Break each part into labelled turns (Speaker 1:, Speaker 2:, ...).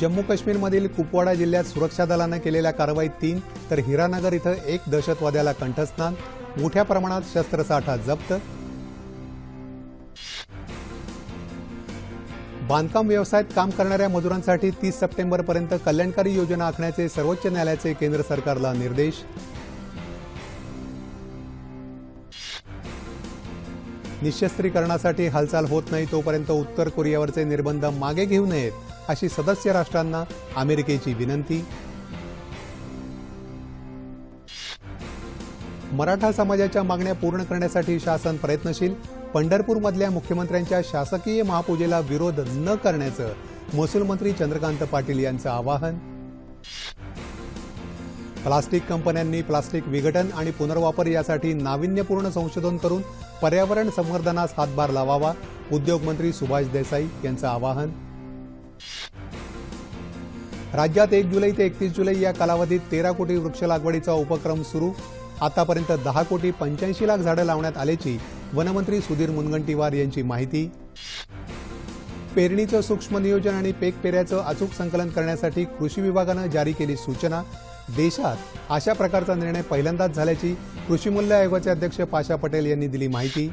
Speaker 1: जम्मू काश्मीरमधील कुपवाडा जिल्ह्यात सुरक्षा दलानं केलेल्या कारवाईत तीन तर हिरानगर इथं एक दहशतवाद्याला कंठस्नान मोठ्या प्रमाणात शस्त्रसाठा जप्त. बांधकाम व्यवसायात काम करणाऱ्या मजुरांसाठी तीस सप्टेंबरपर्यंत कल्याणकारी योजना आखण्याचे सर्वोच्च न्यायालयाचे केंद्र सरकारला निर्देश. निशस्त्रीकरणासाठी हालचाल होत नाही तोपर्यंत उत्तर कोरियावरचे निर्बंध मागे घेऊ नयेत अशी सदस्य राष्ट्रांना अमेरिकेची विनंती. मराठा समाजाच्या मागण्या पूर्ण करण्यासाठी शासन प्रयत्नशील पंढरपूरमधल्या मुख्यमंत्र्यांच्या शासकीय महापूजेला विरोध न करण्याचं महसूल मंत्री चंद्रकांत पाटील यांचं आवाहन. प्लास्टिक कंपन्यांनी प्लास्टिक विघटन आणि पुनर्वापर यासाठी नाविन्यपूर्ण संशोधन करून पर्यावरण संवर्धनास हातभार लावावा उद्योगमंत्री सुभाष देसाई यांचं आवाहन. राज्यात एक जुलै ते एकतीस जुलै या कालावधीत तेरा कोटी वृक्ष लागवडीचा उपक्रम सुरू. आतापर्यंत दहा कोटी पंच्याऐंशी लाख झाडं लावण्यात आल्याची वनमंत्री सुधीर मुनगंटीवार यांची माहिती. पेरणीचं सूक्ष्म नियोजन आणि पेक पेऱ्याचं अचूक संकलन करण्यासाठी कृषी विभागानं जारी केली सूचना. देशात अशा प्रकारचा निर्णय पहिल्यांदाच झाल्याची कृषी मूल्य आयोगाचे अध्यक्ष पाशा पटेल यांनी दिली माहिती.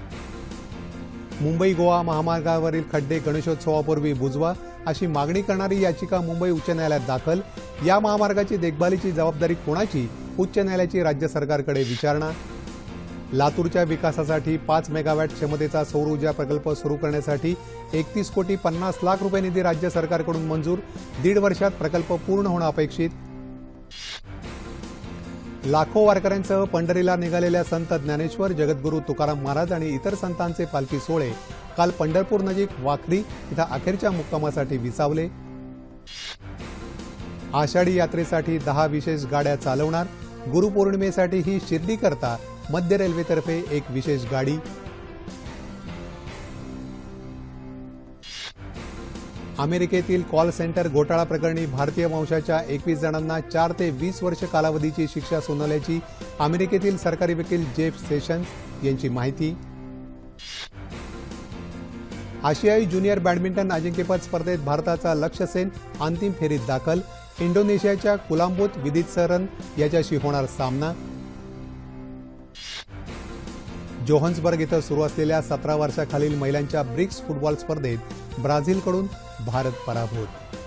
Speaker 1: मुंबई गोवा महामार्गावरील खड्डे गणेशोत्सवापूर्वी बुजवा अशी मागणी करणारी याचिका मुंबई उच्च न्यायालयात दाखल. या महामार्गाची देखभालीची जबाबदारी कोणाची? उच्च न्यायालयाची राज्य सरकारकडे विचारणा. लातूरच्या विकासासाठी पाच मेगावॅट क्षमतेचा सौर ऊर्जा प्रकल्प सुरू करण्यासाठी एकतीस कोटी पन्नास लाख रुपये निधी राज्य सरकारकडून मंजूर. दीड वर्षात प्रकल्प पूर्ण होणं अपेक्षित. लाखो वारकऱ्यांसह पंढरीला निघालेल्या संत ज्ञानेश्वर जगद्गुरू तुकाराम महाराज आणि इतर संतांचे पालखी सोहळे काल पंढरपूर नजीक वाखरी इथं अखेरच्या मुक्कामासाठी विसावले. आषाढी यात्रेसाठी दहा विशेष गाड्या चालवणार. गुरुपौर्णिमेसाठी ही शिर्डी करता मध्य रेल्वेतर्फे एक विशेष गाडी. अमेरिकेतील कॉल सेंटर घोटाळा प्रकरणी भारतीय वंशाच्या एकवीस जणांना चार ते वीस वर्ष कालावधीची शिक्षा सुनावल्याची अमेरिकेतील सरकारी वकील जेफ सेशन्स यांची माहिती. आशियाई ज्युनियर बॅडमिंटन अजिंक्यपद स्पर्धेत भारताचा लक्ष्य सेन अंतिम फेरीत दाखल. इंडोनेशियाच्या कुलांबूत विदित सरन याच्याशी होणार सामना. जोहन्सबर्ग इथं सुरू असलेल्या सतरा वर्षाखालील महिलांच्या ब्रिक्स फुटबॉल स्पर्धेत ब्राझीलकडून भारत पराभूत.